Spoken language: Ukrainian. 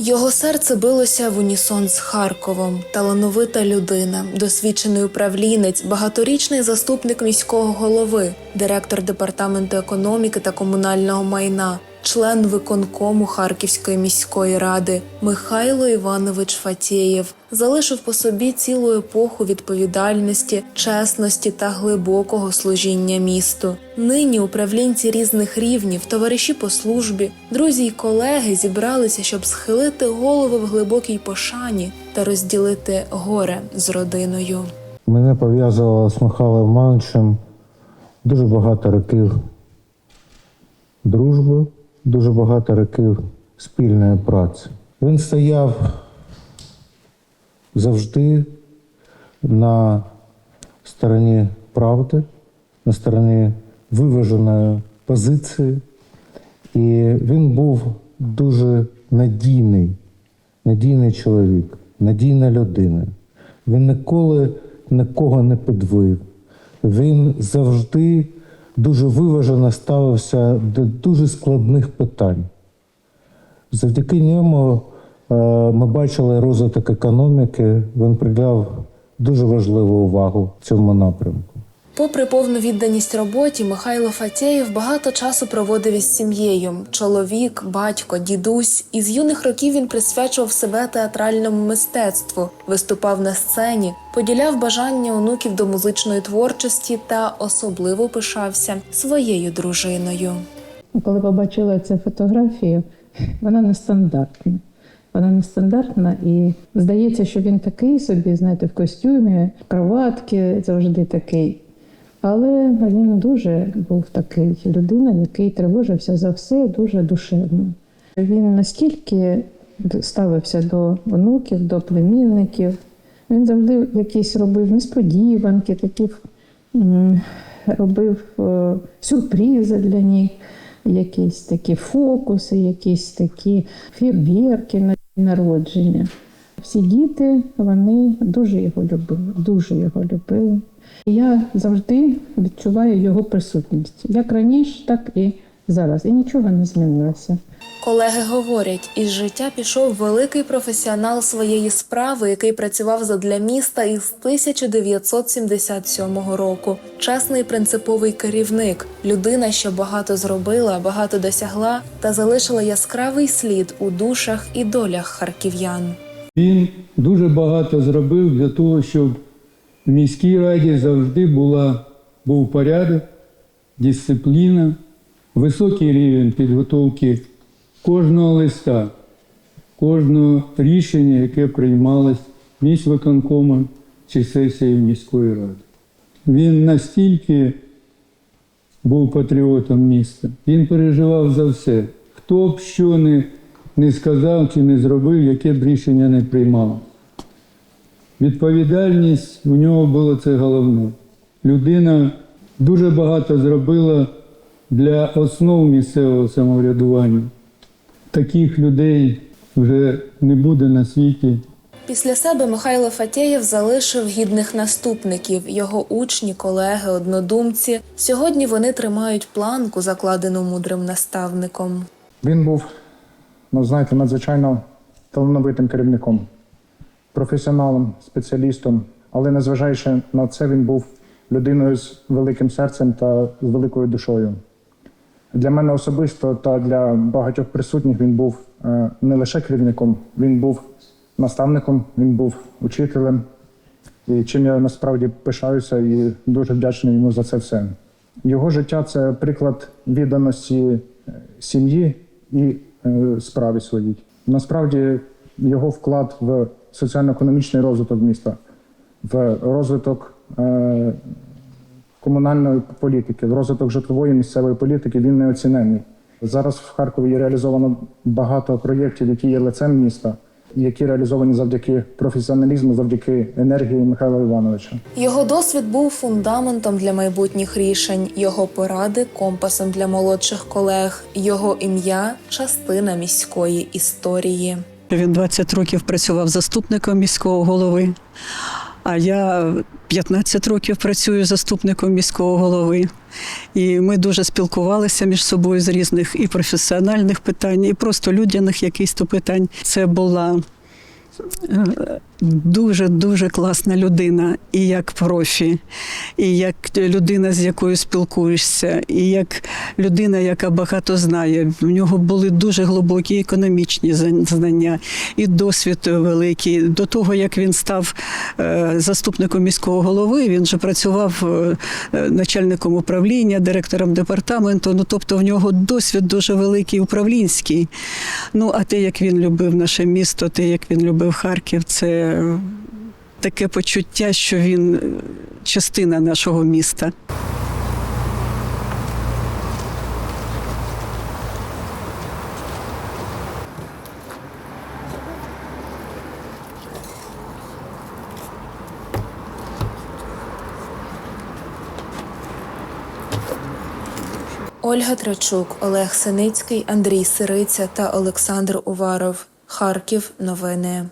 Його серце билося в унісон з Харковом. Талановита людина, досвідчений управлінець, багаторічний заступник міського голови, директор департаменту економіки та комунального майна, член виконкому Харківської міської ради Михайло Іванович Фатєєв залишив по собі цілу епоху відповідальності, чесності та глибокого служіння місту. Нині управлінці різних рівнів, товариші по службі, друзі й колеги зібралися, щоб схилити голови в глибокій пошані та розділити горе з родиною. Мене пов'язувало з Михайлом Івановичем дуже багато років дружби, дуже багато років спільної праці. Він стояв завжди на стороні правди, на стороні виваженої позиції. І він був дуже надійний, надійний чоловік, надійна людина. Він ніколи нікого не підвив. Він завжди дуже виважено ставився до дуже складних питань. Завдяки ньому ми бачили розвиток економіки. Він приділяв дуже важливу увагу цьому напрямку. Попри повну відданість роботі, Михайло Фатєєв багато часу проводив із сім'єю. Чоловік, батько, дідусь. Із юних років він присвячував себе театральному мистецтву, виступав на сцені, поділяв бажання онуків до музичної творчості та особливо пишався своєю дружиною. Коли побачила цю фотографію, вона нестандартна. Вона нестандартна і здається, що він такий собі, знаєте, в костюмі, в кроватці, завжди такий. Але він дуже був такий людина, який тривожився за все дуже душевно. Він настільки ставився до онуків, до племінників. Він завжди якісь робив несподіванки, такі робив е, сюрпризи для них, якісь такі фокуси, якісь такі день народження. Всі діти вони дуже його любили, дуже його любили. І я завжди відчуваю його присутність, як раніше, так і зараз. І нічого не змінилося. Колеги говорять, із життя пішов великий професіонал своєї справи, який працював задля міста із 1977 року. Чесний принциповий керівник, людина, що багато зробила, багато досягла та залишила яскравий слід у душах і долях харків'ян. Він дуже багато зробив для того, щоб в міській раді завжди була, був порядок, дисципліна, високий рівень підготовки кожного листа, кожного рішення, яке приймалось міськвиконкомом чи сесією міської ради. Він настільки був патріотом міста, він переживав за все. Хто б що не, не сказав чи не зробив, яке б рішення не приймав. Відповідальність у нього було це головне. Людина дуже багато зробила для основ місцевого самоврядування. Таких людей вже не буде на світі. Після себе Михайло Фатєєв залишив гідних наступників, його учні, колеги, однодумці. Сьогодні вони тримають планку, закладену мудрим наставником. Він був, ну знаєте, надзвичайно талановитим керівником, професіоналом, спеціалістом, але незважаючи на це, він був людиною з великим серцем та з великою душою. Для мене особисто та для багатьох присутніх він був е, не лише керівником, він був наставником, він був учителем. І чим я насправді пишаюся і дуже вдячний йому за це все. Його життя це приклад відданості е, сім'ї і е, справі своїй. Насправді його вклад в соціально-економічний розвиток міста, в розвиток комунальної політики, в розвиток житлової місцевої політики він неоцінений. Зараз в Харкові реалізовано багато проєктів, які є лицем міста, які реалізовані завдяки професіоналізму, завдяки енергії Михайла Івановича. Його досвід був фундаментом для майбутніх рішень, його поради компасом для молодших колег, його ім'я частина міської історії. Він 20 років працював заступником міського голови, а я 15 років працюю заступником міського голови. І ми дуже спілкувалися між собою з різних і професіональних питань, і просто людяних якихось питань. Це була дуже дуже класна людина, і як профі, і як людина, з якою спілкуєшся, і як людина, яка багато знає. В нього були дуже глибокі економічні знання, і досвід великий. До того як він став е, заступником міського голови, він же працював е, начальником управління, директором департаменту. Ну тобто в нього досвід дуже великий управлінський. Ну а те, як він любив наше місто, те, як він любив Харків, це таке почуття, що він е, частина нашого міста. Ольга Трачук, Олег Синицький, Андрій Сириця та Олександр Уваров. Харків. Новини.